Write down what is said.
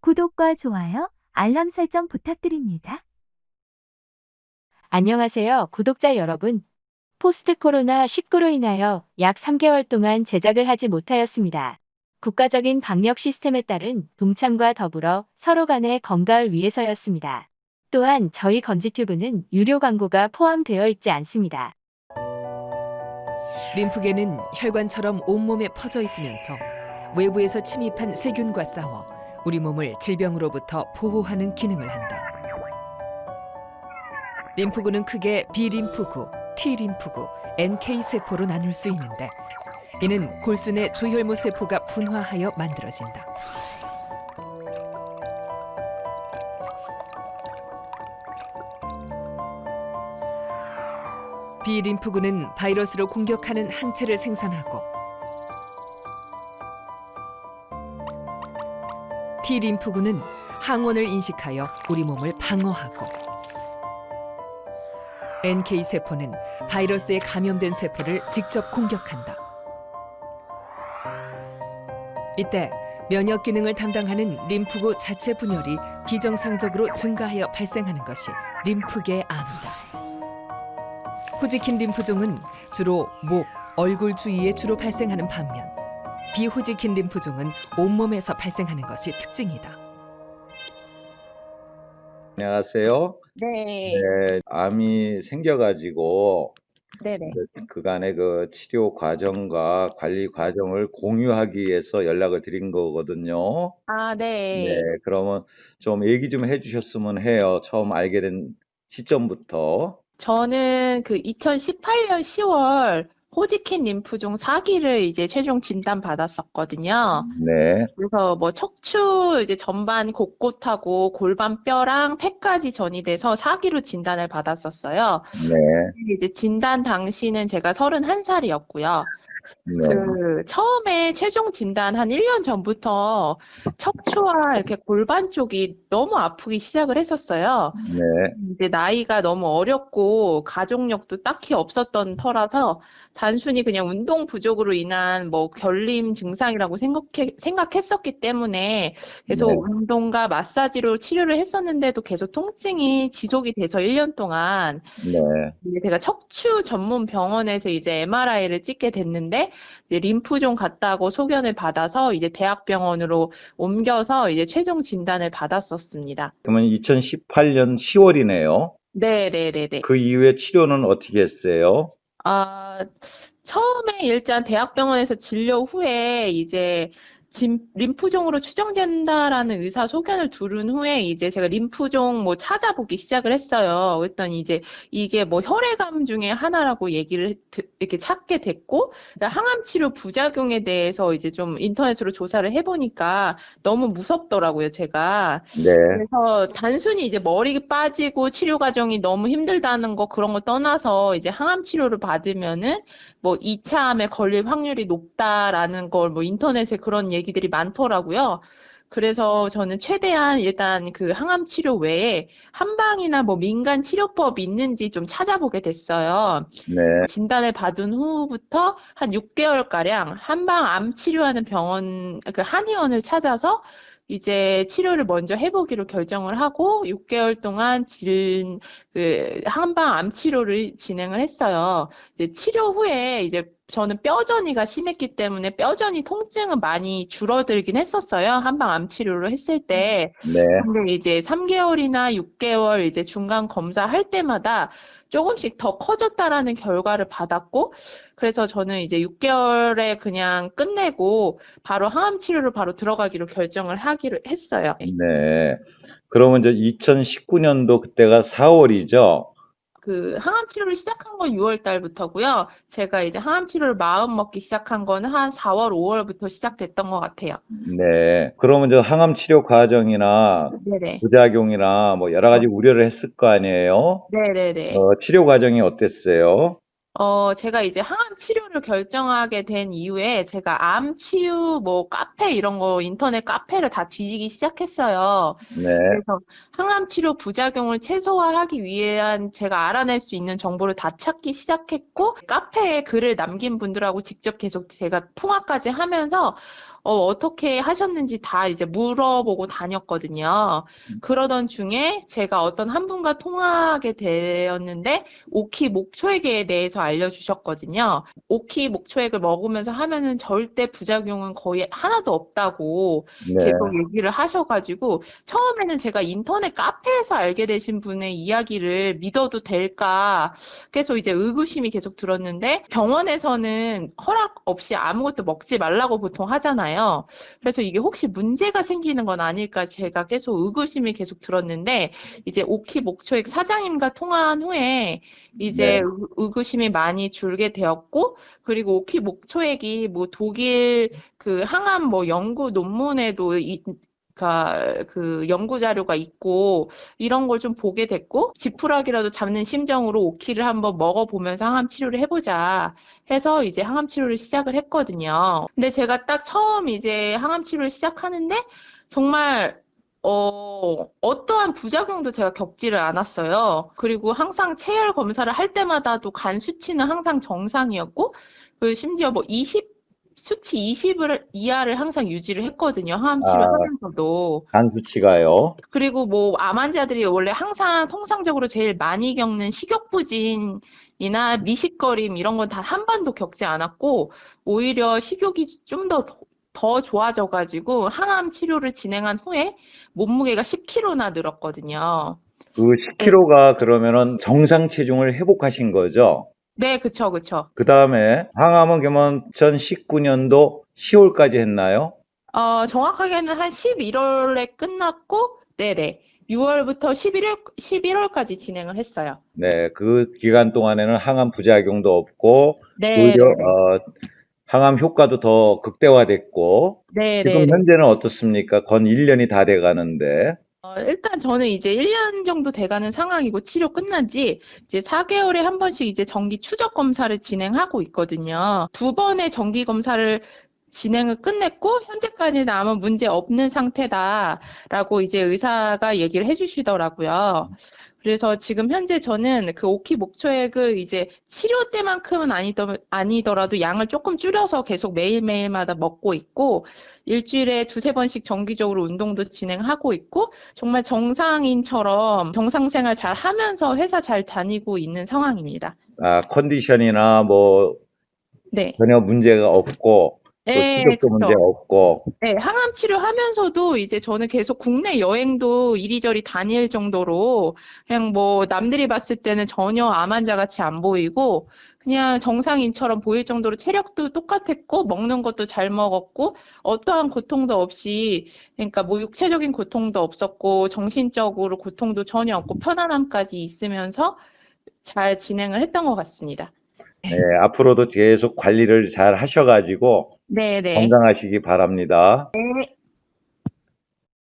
구독과 좋아요, 알람 설정 부탁드립니다. 안녕하세요, 구독자 여러분. 포스트 코로나 19로 인하여 약 3개월 동안 제작을 하지 못하였습니다. 국가적인 방역 시스템에 따른 동참과 더불어 서로 간의 건강을 위해서였습니다. 또한 저희 건지튜브는 유료 광고가 포함되어 있지 않습니다. 림프계는 혈관처럼 온몸에 퍼져 있으면서 외부에서 침입한 세균과 싸워 우리 몸을 질병으로부터 보호하는 기능을 한다. 림프구는 크게 B림프구, T림프구, NK 세포로 나눌 수 있는데 이는 골순의 조혈모 세포가 분화하여 만들어진다. B림프구는 바이러스로 공격하는 항체를 생산하고 T림프구는 항원을 인식하여 우리 몸을 방어하고 NK 세포는 바이러스에 감염된 세포를 직접 공격한다. 이때 면역 기능을 담당하는 림프구 자체 분열이 비정상적으로 증가하여 발생하는 것이 림프계 암이다. 호지킨 림프종은 주로 목, 얼굴 주위에 주로 발생하는 반면 비호지킨 림프종은 온몸에서 발생하는 것이 특징이다. 안녕하세요. 네. 네, 암이 생겨가지고 네네. 그- 그간의 그 치료 과정과 관리 과정을 공유하기 위해서 연락을 드린 거거든요. 아, 네. 네, 그러면 좀 얘기 좀 해주셨으면 해요. 처음 알게 된 시점부터. 저는 그 2018년 10월 호지킨 림프종 4기를 이제 최종 진단 받았었거든요. 네, 그래서 뭐 척추 이제 전반 곳곳하고 골반 뼈랑 폐까지 전이 돼서 4기로 진단을 받았었어요. 네, 이제 진단 당시는 제가 31살이었고요. 네, 그 처음에 최종 진단 한 1년 전부터 척추와 이렇게 골반 쪽이 너무 아프기 시작을 했었어요. 네, 이제 나이가 너무 어렸고 가족력도 딱히 없었던 터라서 단순히 그냥 운동 부족으로 인한 뭐 결림 증상이라고 생각해, 생각했었기 때문에 계속 네. 운동과 마사지로 치료를 했었는데도 계속 통증이 지속이 돼서 1년 동안 네, 제가 척추 전문 병원에서 이제 MRI를 찍게 됐는데 이제 림프종 같다고 소견을 받아서 이제 대학병원으로 옮겨서 이제 최종 진단을 받았었습니다. 그러면 2018년 10월이네요. 네, 네, 네, 네. 그 이후에 치료는 어떻게 했어요? 아, 처음에 일단 대학병원에서 진료 후에 이제 진, 림프종으로 추정된다라는 의사 소견을 들은 후에 이제 제가 림프종 뭐 찾아보기 시작을 했어요. 그랬더니 이제 이게 뭐 혈액암 중에 하나라고 얘기를 드- 이렇게 찾게 됐고 항암 치료 부작용에 대해서 이제 좀 인터넷으로 조사를 해보니까 너무 무섭더라고요, 제가. 네, 그래서 단순히 이제 머리 빠지고 치료 과정이 너무 힘들다는 거 그런 거 떠나서 이제 항암 치료를 받으면은 뭐 2차 암에 걸릴 확률이 높다라는 걸 뭐 인터넷에 그런 얘기 들이 많더라고요. 그래서 저는 최대한 일단 그 항암 치료 외에 한방이나 뭐 민간 치료법이 있는지 좀 찾아보게 됐어요. 네, 진단을 받은 후부터 한 6개월 가량 한방 암 치료하는 병원, 그 한의원을 찾아서 이제 치료를 먼저 해보기로 결정을 하고 6개월 동안 질, 그 한방 암 치료를 진행을 했어요. 치료 후에 이제 저는 뼈전이가 심했기 때문에 뼈전이 통증은 많이 줄어들긴 했었어요. 한방 암 치료를 했을 때. 네, 근데 이제 3개월이나 6개월 이제 중간 검사할 때마다 조금씩 더 커졌다라는 결과를 받았고, 그래서 저는 이제 6개월에 그냥 끝내고 바로 항암 치료를 바로 들어가기로 결정을 하기로 했어요. 네. 그러면 이제 2019년도 그때가 4월이죠? 그 항암 치료를 시작한 건 6월 달부터고요. 제가 이제 항암 치료를 마음 먹기 시작한 거는 한 4월, 5월부터 시작됐던 것 같아요. 네. 그러면 저 항암 치료 과정이나 네네. 부작용이나 뭐 여러 가지 우려를 했을 거 아니에요? 네네네. 어, 치료 과정이 어땠어요? 어, 제가 이제 항암 치료를 결정하게 된 이후에 제가 암 치유 뭐 카페 이런 거 인터넷 카페를 다 뒤지기 시작했어요. 네, 그래서 항암 치료 부작용을 최소화하기 위한 제가 알아낼 수 있는 정보를 다 찾기 시작했고 카페에 글을 남긴 분들하고 직접 계속 제가 통화까지 하면서 어, 어떻게 하셨는지 다 이제 물어보고 다녔거든요. 그러던 중에 제가 어떤 한 분과 통화하게 되었는데, 오키 목초액에 대해서 알려주셨거든요. 오키 목초액을 먹으면서 하면은 절대 부작용은 거의 하나도 없다고 네. 계속 얘기를 하셔가지고, 처음에는 제가 인터넷 카페에서 알게 되신 분의 이야기를 믿어도 될까, 계속 이제 의구심이 계속 들었는데, 병원에서는 허락 없이 아무것도 먹지 말라고 보통 하잖아요. 그래서 이게 혹시 문제가 생기는 건 아닐까 제가 계속 의구심이 계속 들었는데, 이제 오키 목초액 사장님과 통화한 후에 이제 네. 의- 의구심이 많이 줄게 되었고, 그리고 오키 목초액이 뭐 독일 그 항암 뭐 연구 논문에도 이, 그러니까 그 연구 자료가 있고 이런 걸 좀 보게 됐고 지푸라기라도 잡는 심정으로 오키를 한번 먹어보면서 항암 치료를 해보자 해서 이제 항암 치료를 시작을 했거든요. 근데 제가 딱 처음 이제 항암 치료를 시작하는데 정말 어, 어떠한 부작용도 제가 겪지를 않았어요. 그리고 항상 체열 검사를 할 때마다도 간 수치는 항상 정상이었고, 그 심지어 뭐 20, 수치 20을 이하를 항상 유지를 했거든요. 항암 치료 아. 하면서도. 간 수치가요. 그리고 뭐 암 환자들이 원래 항상 통상적으로 제일 많이 겪는 식욕부진이나 미식거림 이런 건 단 한 번도 겪지 않았고 오히려 식욕이 좀 더 더 좋아져가지고 항암 치료를 진행한 후에 몸무게가 10kg나 늘었거든요. 그 10kg가 그러면은 정상 체중을 회복하신 거죠? 네, 그쵸, 그쵸. 그 다음에 항암은 그러면 2019년도 10월까지 했나요? 어, 정확하게는 한 11월에 끝났고, 네네. 6월부터 11월, 11월까지 진행을 했어요. 네, 그 기간 동안에는 항암 부작용도 없고 네, 오히려 어, 항암 효과도 더 극대화됐고 네, 지금 네. 현재는 어떻습니까? 건 1년이 다 돼 가는데 어, 일단 저는 이제 1년 정도 돼가는 상황이고 치료 끝난 지 이제 4개월에 한 번씩 이제 정기 추적 검사를 진행하고 있거든요. 두 번의 정기 검사를 진행을 끝냈고 현재까지는 아무 문제 없는 상태다라고 이제 의사가 얘기를 해주시더라고요. 그래서 지금 현재 저는 그 오키 목초액을 이제 치료 때만큼은 아니더, 아니더라도 양을 조금 줄여서 계속 매일매일마다 먹고 있고 일주일에 두세 번씩 정기적으로 운동도 진행하고 있고 정말 정상인처럼 정상 생활 잘 하면서 회사 잘 다니고 있는 상황입니다. 아, 컨디션이나 뭐 네. 전혀 문제가 없고 또 네, 식욕도 문제 그쵸. 없고 네, 항암 치료하면서도 이제 저는 계속 국내 여행도 이리저리 다닐 정도로 그냥 뭐 남들이 봤을 때는 전혀 암 환자 같이 안 보이고 그냥 정상인처럼 보일 정도로 체력도 똑같았고 먹는 것도 잘 먹었고 어떠한 고통도 없이 그러니까 뭐 육체적인 고통도 없었고 정신적으로 고통도 전혀 없고 편안함까지 있으면서 잘 진행을 했던 것 같습니다. 네, 앞으로도 계속 관리를 잘 하셔가지고 네, 네. 건강하시기 바랍니다. 네.